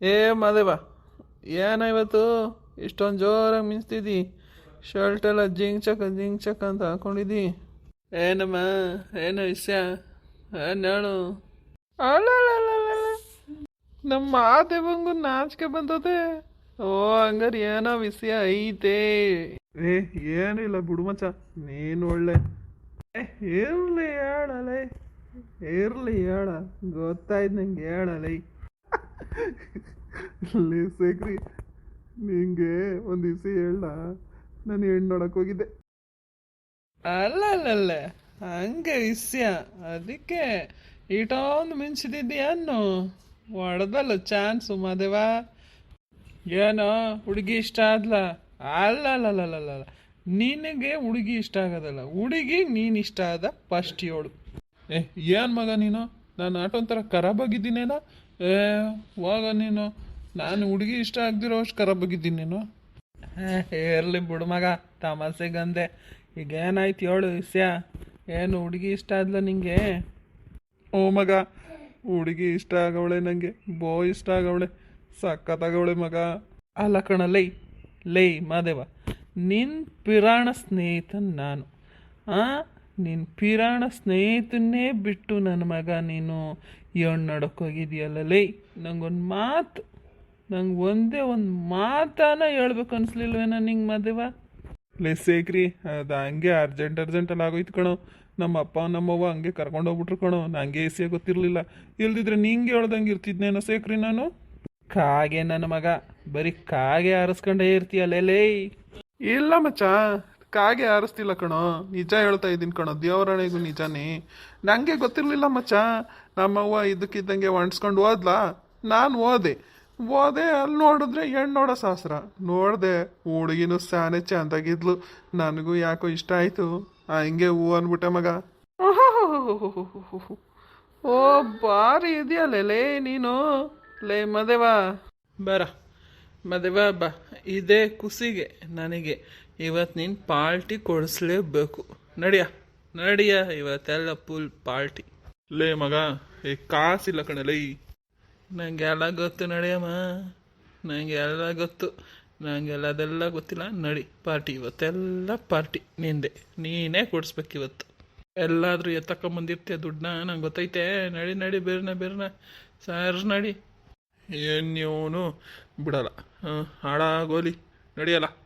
ಏ ಮಾದೇವ ಏನ ಇವತ್ತು? ಇಷ್ಟೊಂದು ಜೋರಾಗಿ ಮಿಂಚ್ತಿದ್ದಿ. ಶರ್ಟ್ ಎಲ್ಲ ಜಿಂಗ್ ಚಕ ಜಿಂಗ್ ಚಕ ಅಂತ ಹಾಕೊಂಡಿದ್ದಿ. ಏನಮ್ಮ ಏನು ವಿಷಯ? ಏನು ಹೇಳು? ಅಲ್ಲಲ್ಲಲ್ಲಲ್ಲ. ನಮ್ಮ ಮಾದೇವಂಗು ನಾಚಿಕೆ ಬಂದದೆ ಓ ಹಂಗಾರೆ ಏನೋ ವಿಷಯ ಐತೆ. ಏ ಏನಿಲ್ಲ ಬುಡುಮಚ್ಚ ನೀನು ಒಳ್ಳೆ. ಏ, ಇರ್ಲಿ ಹೇಳಲೇ ಇರ್ಲಿ ಹೇಳ ಗೊತ್ತಾಯ್ತು ನಂಗೆ ಹೇಳಲೇ. ಸೇಕ್ರಿ ನಿಂಗೆ ಒಂದು ದಿವಸ ಹೇಳ ನಾನು ಹೆಣ್ಣು ನೋಡಕ್ ಹೋಗಿದ್ದೆ. ಅಲ್ಲ ಹಂಗೆ ವಿಷಯ ಅದಕ್ಕೆ ಇಟೊಂದು ಮಿಂಚಿದಿದ್ದಿ ಅನ್ನು? ಹೊಡೆದಲ್ಲ ಚಾನ್ಸು ಮಾದೇವ. ಏನೋ ಹುಡುಗಿ ಇಷ್ಟ ಆದ್ಲ? ಅಲ್ಲಲ್ಲ ನಿನಗೆ ಹುಡುಗಿ ಇಷ್ಟ ಆಗೋದಲ್ಲ, ಹುಡುಗಿ ನೀನು ಇಷ್ಟ ಆದ ಫಸ್ಟ್ ಏಳು. ಏ, ಏನು ಮಗ ನೀನು? ನಾನು ಆಟೋ ಒಂಥರ ಖರಾಬಾಗಿದ್ದೀನೇನೋ ಏ ಹೋಗ ನೀನು, ನಾನು ಹುಡುಗಿ ಇಷ್ಟ ಆಗ್ದಿರೋ ಅಷ್ಟು ಖರಾಬಾಗಿದ್ದೀನಿ ನೀನು. ಇರಲಿ ಬಿಡು ಮಗ ತಮಾಸೆಗಂದೆ ಈಗ ಏನಾಯ್ತು ಹೇಳು ವಿಷಯ. ಏನು ಹುಡುಗಿ ಇಷ್ಟ ಆದ್ಲ ನಿಂಗೆ? ಓ ಮಗ, ಹುಡುಗಿ ಇಷ್ಟ ಆಗವಳೆ ನನಗೆ ಬೋ ಇಷ್ಟ ಆಗವಳೆ ಸಕ್ಕತ್ತಾಗವಳೆ ಮಗ. ಅಲ್ಲ ಕಣ, ಲೈ ಲೈ ಮಾದೇವ ನಿನ್ನ ಪಿರಾಣ ಸ್ನೇಹಿತ ನಾನು. ಆ? ನಿನ್ನ ಪಿರಾಣ ಸ್ನೇಹಿತನ್ನೇ ಬಿಟ್ಟು ನನ್ನ ಮಗ ನೀನು ಎಣ್ಣು ನಡಕ್ಕೆ ಹೋಗಿದೆಯಲ್ಲ ಲೈ. ನಂಗೊಂದು ಮಾತು, ನಂಗೆ ಒಂದೇ ಒಂದು ಮಾತನ ಹೇಳ್ಬೇಕು ಅನ್ಸ್ಲಿಲ್ವೇನ ನಿಂಗೆ ಮದುವೆ? ಲೇ ಸೇಕ್ರಿ, ಅದು ಹಂಗೆ ಅರ್ಜೆಂಟ್ ಅರ್ಜೆಂಟಲ್ಲಿ ಆಗೋಯ್ತು ಕಣೋ. ನಮ್ಮ ಅಪ್ಪ ನಮ್ಮವ್ವ ಹಂಗೆ ಕರ್ಕೊಂಡು ಹೋಗ್ಬಿಟ್ರು ಕಣೋ. ನಂಗೆ ಎ ಗೊತ್ತಿರಲಿಲ್ಲ. ಇಲ್ದಿದ್ರೆ ನಿಂಗೆ ಹೇಳ್ದಂಗೆ ಇರ್ತಿದ್ನೇನೋ ಸೇಕ್ರಿ ನಾನು? ಕಾಗೆ ನನ್ನ ಮಗ, ಬರೀ ಕಾಗೆ ಆರಿಸ್ಕೊಂಡೇ ಇರ್ತೀಯಲ್ಲ ಲೇ. ಇಲ್ಲ ಮಚ್ಚ ಕಾಗೆ ಆರಿಸ್ತಿಲ್ಲ ಕಣೋ. ನಿಜ ಹೇಳ್ತಾ ಇದ್ದೀನಿ ಕಣೋ. ದೇವರಣೆಗೂ ನಿಜನೇ. ನನಗೆ ಗೊತ್ತಿರಲಿಲ್ಲ ಮಚ್ಚ. ನಮ್ಮವ್ವ ಇದಕ್ಕಿದ್ದಂಗೆ ಒಣಸ್ಕೊಂಡು ಹೋದ್ಲಾ? ನಾನು ಓದೆ ಓದೆ ಅಲ್ಲಿ ನೋಡಿದ್ರೆ ಹೆಣ್ಣು ನೋಡೋ ಸಾಸ್ರ. ನೋಡಿದೆ, ಹುಡುಗಿನೂ ಸಾನೆ ಚಂದಾಗಿದ್ಲು. ನನಗೂ ಯಾಕೋ ಇಷ್ಟ ಆಯಿತು. ಹಂಗೆ ಹೂ ಅಂದ್ಬಿಟ್ಟೆ ಮಗ. ಓ ಬಾರಿ ಇದೆಯಲ್ಲ ಲೇ ನೀನು? ಲೇ, ಮದೇವಾ? ಬರ. ಮದೇವಾ, ಬಾ. ಇದೇ ಖುಷಿಗೆ ನನಗೆ. ಇವತ್ತು ನೀನು ಪಾರ್ಟಿ ಕೊಡಿಸ್ಲೇಬೇಕು. ನಡೆಯ ನಡಿಯ ಇವತ್ತೆಲ್ಲ ಫುಲ್ ಪಾರ್ಟಿ ಲೇ ಮಗ ಏ ಕಾಸಿಲ್ಲ ಕಣ ಲೈ. ನಂಗೆ ಎಲ್ಲ ಗೊತ್ತು ನಡೆಯಮ್ಮ ನಂಗೆ ಎಲ್ಲ ಗೊತ್ತು ನಂಗೆಲ್ಲ ಅದೆಲ್ಲ ಗೊತ್ತಿಲ್ಲ. ನಡಿ ಪಾರ್ಟಿ ಇವತ್ತೆಲ್ಲ ಪಾರ್ಟಿ ನಿಂದೆ. ನೀನೇ ಕೊಡಿಸ್ಬೇಕು ಇವತ್ತು. ಎಲ್ಲಾದರೂ ಎತ್ತಕೊಂಬಂದಿರ್ತೀಯ ದುಡ್ಡನ್ನ ನಂಗೆ ಗೊತ್ತೈತೆ. ನಡಿ ನಡಿ ಬೇರೆನ ಬೇರೆನ. ಸರ್ ನಡಿ. ಏನು ಬಿಡಲ್ಲ. ಹಾಂ ಹಾಳಾಗೋಲಿ. ನಡಿಯಲ್ಲ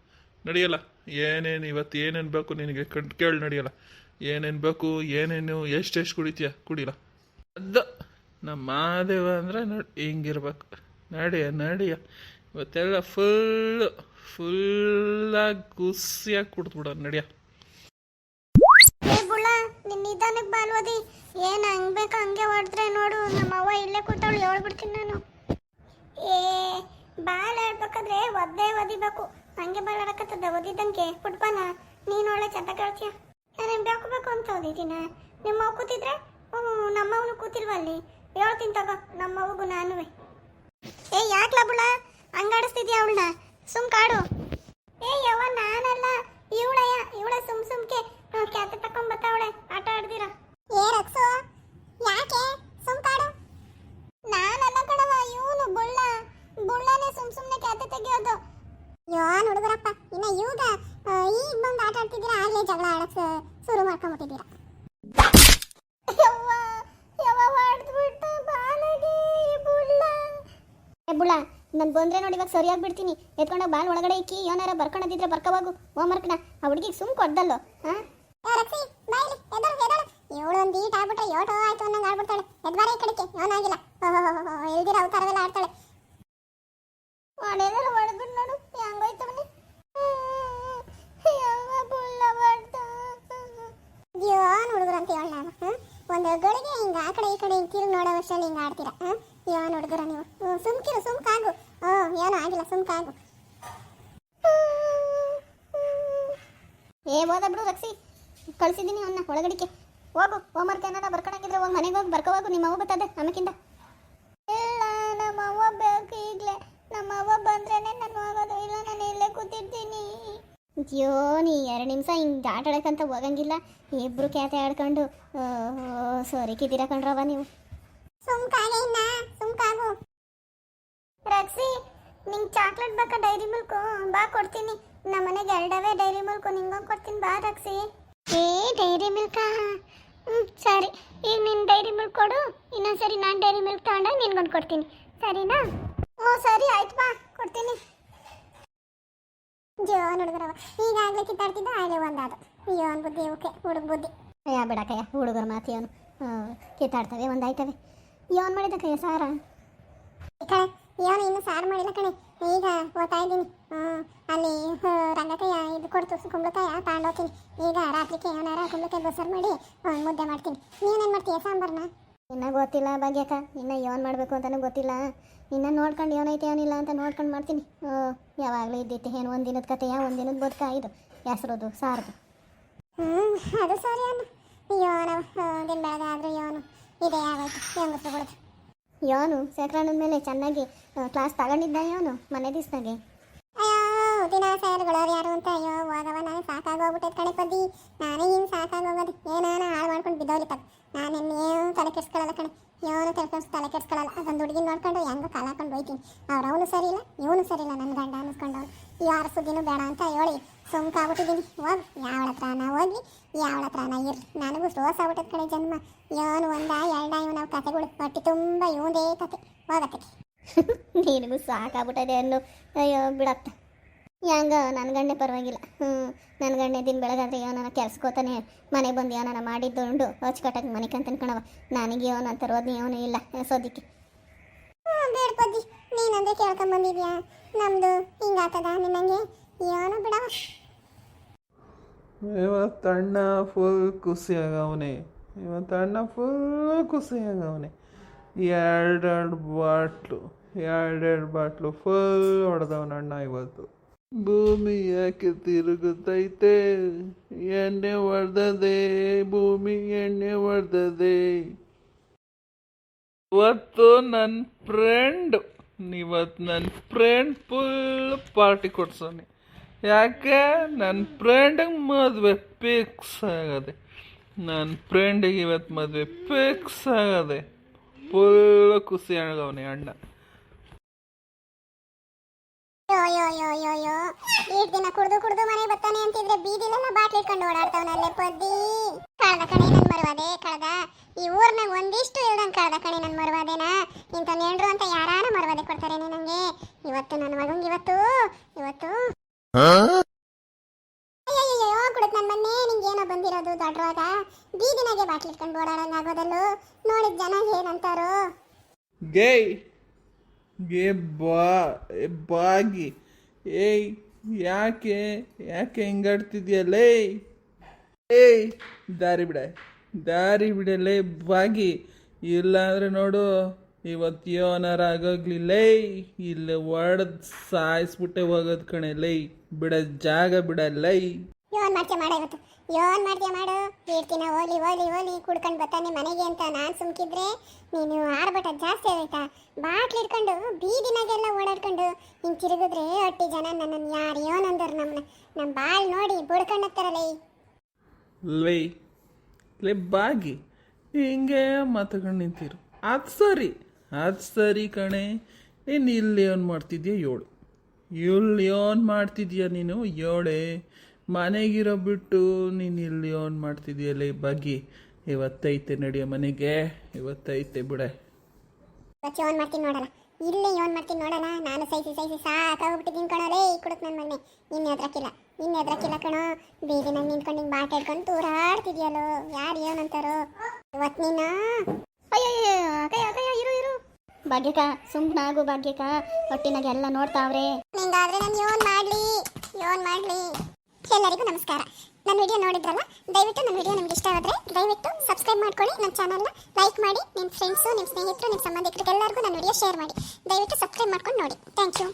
ನಡಿಯಲ್ಲ. ಏನೇನು ಇವತ್ತು ಏನೇನು ಬೇಕು ನಿನಗೆ? ಕಂಡು ಕೇಳಿ ನಡೆಯಲ್ಲ. ಏನೇನು ಬೇಕು, ಏನೇನು ಎಷ್ಟೆಷ್ಟು ಕುಡಿತೀಯ? ಕುಡಿಲ್ಲ ಅದು ನಮ್ಮ ಮಾದೇವ ಅಂದರೆ ನೋಡಿ ಹಿಂಗಿರ್ಬೇಕು. ನಡೆಯ ನಡೆಯ. ಇವತ್ತೆಲ್ಲ ಫುಲ್ಲು ಫುಲ್ಲಾಗಿ ಖುಷಿಯಾಗಿ ಕುಡ್ದ್ಬಿಡೋಣ ನಡೆಯ. ನಿಧಾನಕ್ಕೆ ಬಾಲ್ವದಿ ಏನು ಹಂಗೆ ಬೇಕು ಹಂಗೆ ಹೊಡೆದ್ರೆ ನೋಡು. ನಮ್ಮ ಅವ್ವ ಇಲ್ಲೇ ಕೂತಾಳು, ಹೇಳ್ಬಿಡ್ತೀನಿ ನಾನು. ಏ ಬಾಲ್ ಹೇಳ್ಬೇಕಾದ್ರೆ ಒದ್ದೇ ಒದಿಬೇಕು. ನಂಗೆ ಬಾಲ್ ಆಡಕತ್ತದ ಒದಿದಂಗೆ. ಫುಟ್ಬಾಲ್ ನೀನು ಒಳ್ಳೆ ಚಂದ ಕಳ್ತೀಯ? ನಾನು ಬೇಕು ಬೇಕು ಅಂತ ಓದಿದ್ದೀನ ನಿಮ್ಮ ಅವ್ ಕೂತಿದ್ರೆ? ನಮ್ಮವನು ಕೂತಿಲ್ವಲ್ಲಿ ಹೇಳ್ತೀನಿ ತಗೋ, ನಮ್ಮವ್ವಗೂ ನಾನು ಏ ಯಾಕ್ಲ ಬುಳ ಹಂಗಾಡಿಸ್ತಿದ್ಯಾ ಅವಳನ್ನ? ಸುಮ್ ಕಾಡು. ಏ ಯವ್ವ, ನಾನಲ್ಲ ಇವಳಯ್ಯ ಇವಳ ಸುಮ್ ಸುಮ್ಕೆ ಕ್ಯಾತೆ ತಕೊಂಡ್ ಬತ್ತಾವಳೆ ಆಟ ಆಡ್ದಿರ ಏ ರಕ್ಸು ಯಾಕೆ ಸುಮ್ ಕಾಡು ನಾನಲ್ಲ ಕಣವ ಇವನು ಬುಳ್ಳ ಬುಳ್ಳನೇ ಸುಮ್ ಸುಮ್ನೆ ಕ್ಯಾತೆ ತೆಗಿಯೋದು ಯೋನ್ ಹುಡುಗರಪ್ಪ ಇನ್ನ ಇವಾಗ ಈಗ ಬಂದು ಆಟ ಆಡ್ತಿದ್ದೀರಾ ಆಗ್ಲೇ ಜಗಳ ಆಡಕ್ ಶುರು ಮಾಡ್ಕೊಂಡ್ಬಿಟ್ಟಿದ್ದೀರಾ ಬುಳ್ಳ. ನಾನು ಬಂದ್ರೆ ನೋಡಿ ಇವಾಗ ಸರಿಯಾಗಿ ಬಿಡ್ತೀನಿ ಎತ್ಕೊಂಡೋಗಿ ಬಾಲ್ ಒಳಗಡೆ ಇಕ್ಕಿ ಏನಾರ ಬರ್ಕೊಂಡಿದ್ರೆ ವರ್ಕ್ ಹೋಮ್ವರ್ಕ್ನ ಆ ಹುಡುಗಿಗೆ ಸುಮ್ ಕೊಡ್ದಲ್ಲೋ ಹಾಂ ಇವಳು ಒಂದು ಈಟ್ ಆಗ್ಬಿಟ್ರೆ ಯೋಟೋ ಆಯ್ತು ಅನ್ನಂಗೆ ಆಡ್ಬಿಡ್ತಾಳೆ ಎದ್ವಾರ ಈ ಕಡೆಗೆ ಯೋನಾಗಿಲ್ಲ ಎಲ್ದಿರ ಅವತಾರವೆಲ್ಲ ಆಡ್ತಾಳೆ. ಒಡೆದಲ್ಲ ಹೊಡೆದ್ಬಿಟ್ಟು ನೋಡು ಹೆಂಗೋಯ್ತು ಯೋನ್ ಹುಡುಗರು ಅಂತ ಹೇಳ ನಾನು ಒಂದು ಗಳಿಗೆ ಹಿಂಗ ಆ ಕಡೆ ಈ ಕಡೆ ಹಿಂಗೆ ತಿರುಗಿ ನೋಡೋ ವರ್ಷದಲ್ಲಿ ಹಿಂಗ ಆಡ್ತೀರಾ, ಹ್ಮ್? ಯೋನ್ ಹುಡುಗರ ನೀವು. ಸುಮ್ಕಿರು ಸುಮ್ಕಾಗು ಹ್ಞೂ ಏನೂ ಆಗಿಲ್ಲ ಸುಮ್ಕಾಗು ಏ, ಹೋದ ಬಿಡು ರಕ್ಷಿ. ಕಳ್ಸಿದ್ದೀನಿ ಅವನ್ನ ಒಳಗಡಿಕೆ. ಹೋಗು ಹೋಮ್ವರ್ಕ್ ಏನಾರ ಬರ್ಕೊಳಂಗಿದ್ರೆ ಹೋಗಿ ಮನೆಗೆ ಹೋಗಿ ಬರ್ಕೋವಾಗು ನಿಮ್ಮ ಅವ್ವ ಬರ್ತದೆ ನಮಗಿಂತ ಇಲ್ಲ ನಮ್ಮ ಅವ್ವ ಬೇಕು ಈಗಲೇ ನಮ್ಮ ಅವ್ವ ನಾನು ಹೋಗೋದು, ಇಲ್ಲ, ನಾನು ಇಲ್ಲೇ ಕೂತಿರ್ತೀನಿ. ಅಯ್ಯೋ ನೀ ಎರಡು ನಿಮಿಷ ಹಿಂಗೆ ಆಟ ಆಡಕ್ಕಂತ ಹೋಗಂಗಿಲ್ಲ. ಇಬ್ರು ಕ್ಯಾತೆ ಆಡ್ಕೊಂಡು ಸರಿಕಿದ್ದೀರ ಕಣ್ರವ ನೀವು. ಸುಮ್ಕಾಗು ರಕ್ಸಿ ನಿಂಗೆ ಚಾಕ್ಲೇಟ್ ಬೇಕಾ ಡೈರಿ ಮಿಲ್ಕು ಬಾ ಕೊಡ್ತೀನಿ. ನಮ್ಮ ಮನೆಗೆ ಎರಡವೇ ಡೈರಿ ಮಿಲ್ಕು ನಿಂಗೊಂದು ಕೊಡ್ತೀನಿ ಬಾ ರಕ್ಷಿ ಏ ಡೈರಿ ಮಿಲ್ಕಾ ಹ್ಞೂ ಸರಿ. ಈಗ ನಿನ್ನ ಡೈರಿ ಮಿಲ್ಕ್ ಕೊಡು. ಇನ್ನೊಂದ್ಸರಿ ನಾನು ಡೈರಿ ಮಿಲ್ಕ್ ತಗೊಂಡಾಗ ನಿನ್ಗೊಂದು ಕೊಡ್ತೀನಿ. ಸರಿನಾ? ಓ ಸರಿ ಆಯ್ತು ಬಾ ಕೊಡ್ತೀನಿ. ಜೀವನ್ ಹುಡುಗರವ ಈಗಾಗಲೇ ಕಿತ್ತಾಡ್ತಿದ್ದ, ಆಗಲೇ ಒಂದಾದ. ಯೋನ್ ಬುದ್ಧಿ ಓಕೆ ಹುಡುಗ ಬುದ್ಧಿ. ಅಯ್ಯ ಬಿಡಕಯ್ಯ ಹುಡುಗರ ಮಾತು ಇವನು ಕಿತ್ತಾಡ್ತವೆ, ಒಂದಾಯ್ತವೆ. ಯೋನ್ ಮಾಡಿದ ಕಯ್ಯ ಸಾರ ಏನು ಇನ್ನು ಸಾರು ಮಾಡಿಲ್ಲ ಕಣೆ. ಈಗ ಓದ್ತಾ ಇದ್ದೀನಿ. ಅಲ್ಲಿ ರಂಗಕಯ್ಯ ಇದು ಕೊಡ್ತು, ಕುಂಬಳಕಾಯ ತಗೊಂಡೋಗ್ತೀನಿ ಈಗ ರಾತ್ರಿಗೆ ಏನಾರ ಕುಂಬಳಕಾಯಿ ಬಸ್ಸಾರು ಮಾಡಿ ಮುದ್ದೆ ಮಾಡ್ತೀನಿ. ನೀನೇನು ಮಾಡ್ತೀಯ ಸಾಂಬಾರನ್ನ ಇನ್ನ ಗೊತ್ತಿಲ್ಲ ಭಾಗ್ಯಕ್ಕ. ಇನ್ನು ಏನು ಮಾಡಬೇಕು ಅಂತಲೂ ಗೊತ್ತಿಲ್ಲ. ಇನ್ನು ನೋಡ್ಕೊಂಡು ಏನೈತೆ ಏನಿಲ್ಲ ಅಂತ ನೋಡ್ಕೊಂಡು ಮಾಡ್ತೀನಿ. ಯಾವಾಗಲೂ ಇದ್ದಿತ್ತು ಏನು ಒಂದು ದಿನದ ಯಾವ ಒಂದು ದಿನದ ಬದುಕ ಇದು. ಹೆಸ್ರದು ಸಾರದು. ಹ್ಞೂ ಅದು ಸರಿ ಅನ್ನ ಯೋನು ದಿನ ಬೆಳಗ್ಗೆ ಆದರೂ ಯೋನು ಇದೇ ಆಗೋಯ್ತು. ಹೆಂಗಸ್ರುಗಳದ್ದು ಯೋನು ಮೇಲೆ ಚೆನ್ನಾಗಿ ಕ್ಲಾಸ್ ತಗೊಂಡಿದ್ದ ಯೋನು ಮನೆ ದಿವ್ಸದಾಗೆ? ದಿನ ಸೇರುಗಳವ್ರು ಯಾರು ಅಂತ? ಅಯ್ಯೋ ಹೋಗವ ನಾನು ಸಾಕಾಗೋಗ್ಬಿಟ್ಟೈತೆ ಕಣೆ ಪದ್ದಿ ನಾನೇ ಹಿಂಗೆ ಸಾಕಾಗೋಗೋದು ಏನಾನ ಹಾಳು ಮಾಡ್ಕೊಂಡು ಬಿದ್ದೋಗ್ಲಿ ತಗ. ನಾನು ಇನ್ನೇನು ತಲೆ ಕೆಡ್ಸ್ಕೊಳ್ಳಲ್ಲ ಕಣೆ. ಇವನು ತಲೆ ಕೆಡ್ಸ್, ತಲೆ ಕೆಡ್ಸ್ಕೊಳ್ಳಲ್ಲ ಅದೊಂದು ಹುಡುಗಿ ನೋಡ್ಕೊಂಡು ಹೆಂಗೋ ಕಾಲ ಹಾಕೊಂಡು ಹೋಯ್ತೀನಿ. ಅವ್ರು ಅವನು ಸರಿ ಇಲ್ಲ, ಇವನು ಸರಿ ಇಲ್ಲ ನನ್ನ ಗಂಡ ಅನ್ನಿಸ್ಕೊಂಡವ್ರು ಯಾರ ಸುದ್ದಿನೂ ಬೇಡ ಅಂತ ಹೇಳಿ ಸುಮ್ಕಾಗ್ಬಿಟ್ಟಿದ್ದೀನಿ. ಹೋಗಿ, ಯಾವಳ ನಾ ಹೋಗ್ಲಿ ಯಾವಳ ನಾ ಇರ್ಲಿ. ನನಗೂ ರೋಸ್ ಆಗ್ಬಿಟ್ಟದ ಕಡೆ ಜನ್ಮ. ಇವನು ಒಂದ, ಎರಡ ಇವನ ಕತೆಗಳು. ಹೊಟ್ಟೆ ತುಂಬ ಇವಂದೇ ಕತೆ. ಹೋಗತ್ತೆ ನಿನಗೂ ಸಾಕಾಗ್ಬಿಟ್ಟದೆ ಅನ್ನು. ಅಯ್ಯೋ, ಬಿಡಪ್ಪ. ಹೆಂಗ? ನನ್ನ ಗಂಡೆ ಪರವಾಗಿಲ್ಲ. ಹ್ಞೂ ನನ್ನ ಗಂಡೆ ದಿನ ಬೆಳಗಾದ್ರೆ ಏನನ ಕೆಲ್ಸಕ್ಕೋತಾನೆ ಮನೆಗೆ ಬಂದು ಏನನ ಮಾಡಿದ್ದುಂಡು ಅಚ್ಚುಕಟ್ಟಾಗಿ ಮನೆ ಕಂತನ್ ಕಣವ ನನಗೆ ಅವನು ಅಂತ ರೋದ್ನಿ ಅವನು ಇಲ್ಲ ಸೋದಿಕ್ಕೆ ಬೇಡ ಪದ್ದಿ ನೀನಂದ್ರೆ ಕೇಳ್ಕೊಂಬಂದಿದ್ಯಾ ನಮ್ದು ಹಿಂಗಾತದ ನಿನ್ನಂಗೆ? ಏನೋ ಬಿಡವ. ಇವತ್ತಣ್ಣ ಫುಲ್ ಖುಷಿಯಾಗವನೆ. ಇವತ್ತಣ್ಣ ಫುಲ್ ಖುಷಿಯಾಗವನೆ. ಎರಡೆರಡು ಬಾಟ್ಲು ಎರಡೆರಡು ಬಾಟ್ಲು ಫುಲ್ ಹೊಡೆದವನಣ್ಣ ಇವತ್ತು. ಭೂಮಿ ಯಾಕೆ ತಿರುಗುತ್ತೈತೆ? ಎಣ್ಣೆ ಹೊಡೆದದೆ ಭೂಮಿ ಎಣ್ಣೆ ಹೊಡೆದದೆ ಇವತ್ತು ನನ್ನ ಫ್ರೆಂಡ್ ಇವತ್ತು ನನ್ನ ಫ್ರೆಂಡ್ ಫುಲ್ ಪಾರ್ಟಿ ಕೊಡ್ಸೋನಿ ಯಾಕೆ? ನನ್ನ ಫ್ರೆಂಡಿಗೆ ಮದುವೆ ಫಿಕ್ಸ್ ಆಗದೆ. ನನ್ನ ಫ್ರೆಂಡಿಗೆ ಇವತ್ತು ಮದುವೆ ಫಿಕ್ಸ್ ಆಗದೆ. ಫುಲ್ ಖುಷಿ ಅಣಗವನಿ ಅಣ್ಣ ಯೋ ಯೋ ಯೋ ಯೋ ಯೋ ಈಟ್ ದಿನ ಕುಡ್ದು ಬರ್ತಾನೆ ಅಂತಿದ್ರೆ ಬೀದಿಲೆಲ್ಲ ಬಾಟ್ಲಿ ಇಟ್ಕೊಂಡು ಓಡಾಡ್ತಾವನಲ್ಲೇ ಪದ್ದಿ. ಕಳ್ದ ಕಣೆ ನನ್ ಮರುವಾದೆ ಕಳ್ದ. ಈ ಊರ್ನಾಗ ಒಂದಿಷ್ಟು ಇಲ್ದಂಗ್ ಕಳ್ದ ಕಣೆ ನನ್ ಮರುವಾದೇನ. ಇಂಥ ನೆಂಡ್ರು ಅಂತ ಯಾರಾನ ಮರುವಾದೆ ಕೊಡ್ತಾರೆ ನಂಗೆ? ಇವತ್ತು ನನ್ನ ಮಗಂಗೆ ಇವತ್ತು ಇವತ್ತು. ಅಯ್ಯಯ್ಯೋ ಕುಡತ್ ನನ್ ಮೊನ್ನೆ ನಿಂಗೆ ಏನೋ ಬಂದಿರೋದು ದೊಡ್ಡವಾಗ ಬೀದಿನಾಗೆ ಬಾಟ್ಲಿ ಇಟ್ಕೊಂಡು ಓಡಾಡಂಗ್ ಆಗೋದಲ್ಲೂ ನೋಡಿದ ಜನ ಏನಂತಾರೋ. ಗೇ ಗೇ ಬಾ ಏ ಬಾಗಿ. ಏಯ್ ಯಾಕೆ ಯಾಕೆ ಹಿಂಗಾಡ್ತಿದ್ಯಲ್ಲೇ ಏಯ್ ದಾರಿ ಬಿಡ, ದಾರಿ ಬಿಡಲೇ ಬಾಗಿ. ಇಲ್ಲಾಂದ್ರೆ ನೋಡು, ಇವತ್ತು ಯೋನಾರ ಆಗೋಗ್ಲಿಲ್ಲೇ ಇಲ್ಲಿ ಒಡೆದು ಸಾಯಿಸ್ಬಿಟ್ಟೆ ಹೋಗೋದು ಕಣೆ ಲೈ. ಬಿಡ ಜಾಗ ಬಿಡಲ್ಲೈ ಯೋನ್ ಮಾಡ್ತೀಯ ಮಾಡ ಇವತ್ತು. ಯೋನ್ ಮಾಡ್ತೀಯ ಮಾಡು. ಹೇಳ್ತೀನ ಓಲಿ ಓಲಿ ಓಲಿ ಕುಡ್ಕೊಂಡು ಬರ್ತಾನೆ ಮನೆಗೆ ಅಂತ ನಾನು ಸುಮ್ಕಿದ್ರೆ ನೀನು ಆರ್ಭಟ ಜಾಸ್ತಿ ಆಗೋಯ್ತಾ? ಬಾಟ್ಲಿ ಇಟ್ಕೊಂಡು ಬೀದಿನಾಗೆಲ್ಲ ಓಡಾಡ್ಕೊಂಡು ಹಿಂಗೆ ತಿರುಗಿದ್ರೆ ಒಟ್ಟಿ ಜನ ನನ್ನನ್ನು ಯಾರು ಯೋನ್ ಅಂದರು ನಮ್ಮನ್ನ ನಮ್ಮ ಬಾಳ್ ನೋಡಿ ಬುಡ್ಕೊಂಡತ್ತಾರಲ್ಲ ಲೈ ಲೇ ಬಾಗಿ, ಹಿಂಗೆ ಮಾತುಕೊಂಡು ನಿಂತಿರು. ಅದು ಸರಿ ಅದು ಸರಿ ಕಣೆ. ನೀನು ಇಲ್ಲಿ ಏನು ಮಾಡ್ತಿದ್ಯಾ? ಏಳು ಇಲ್ಲಿ ಏನು ಮಾಡ್ತಿದ್ಯಾ ನೀನು? ಏಳೆ ಮನೆಗಿರೋ ಬಿಟ್ಟು ನೀನು ಇಲ್ಲಿ ಏನು ಮಾಡ್ತಿದ್ಯಲ್ಲ ಈ ಬಗ್ಗೆ ಇವತ್ತೈತೆ ನಡೆಯೋ ಮನೆಗೆ ಇವತ್ತೈತೆ ಬಿಡೆ. ಇವತ್ತು ಯೋನ್ ಮಾಡ್ತೀನಿ ನೋಡಲ್ಲ. ಇಲ್ಲೇ ಯೋನ್ ಮಾಡ್ತೀನಿ ನೋಡಲ್ಲ. ನಾನು ಸೈಸಿ ಸೈಸಿ ಸಾಕಾಗ್ಬಿಟ್ಟಿದ್ದೀನಿ ಈ ಕುಡಕ್ ನನ್ನ ಮೊನ್ನೆ ನಿನ್ನೆ ಅದ್ರಕ್ಕಿಲ್ಲ ನಿನ್ನೆ ಅದ್ರಕ್ಕಿಲ್ಲ ಕಣೋ. ಬೀದಿನಾಗ ನಿಂತ್ಕೊಂಡು ಹಿಂಗೆ ಬಾಟ್ ಹಿಡ್ಕೊಂಡು ತೂರಾಡ್ತಿದ್ಯಲ್ಲೋ ಯಾರು ಏನಂತಾರೋ ಇವತ್ತು ನೀನು? ಅಯ್ಯೋ ಅಕಯ್ಯ ಅಕಯ್ಯ ಇರು ಇರು. ಭಾಗ್ಯಕ ಸುಮ್ಮನಾಗು ಭಾಗ್ಯಕ ಒಟ್ಟಿನಾಗೆಲ್ಲ ಎಲ್ಲ ನೋಡ್ತಾವ್ರೆ. ನಿಂಗಾದ್ರೆ ನಾನು ಯೋನ್ ಮಾಡ್ಲಿ ಯೋನ್ ಮಾಡ್ಲಿ. ಎಲ್ಲರಿಗೂ ನಮಸ್ಕಾರ. ನನ್ನ ವಿಡಿಯೋ ನೋಡಿದ್ರಲ್ಲ ದಯವಿಟ್ಟು ನನ್ನ ವಿಡಿಯೋ ನಿಮ್ಗೆ ಇಷ್ಟ ಆದರೆ ದಯವಿಟ್ಟು ಸಬ್ಸ್ಕ್ರೈಬ್ ಮಾಡ್ಕೊಳ್ಳಿ. ನನ್ನ ಚಾನಲ್ನ ಲೈಕ್ ಮಾಡಿ ನಿಮ್ಮ ಫ್ರೆಂಡ್ಸು ನಿಮ್ಮ ಸ್ನೇಹಿತರು ನಿಮ್ಮ ಸಂಬಂಧಿಕರಿಗೆಲ್ಲರಿಗೂ ನನ್ನ ವಿಡಿಯೋ ಶೇರ್ ಮಾಡಿ. ದಯವಿಟ್ಟು ಸಬ್ಸ್ಕ್ರೈಬ್ ಮಾಡ್ಕೊಂಡು ನೋಡಿ. Thank you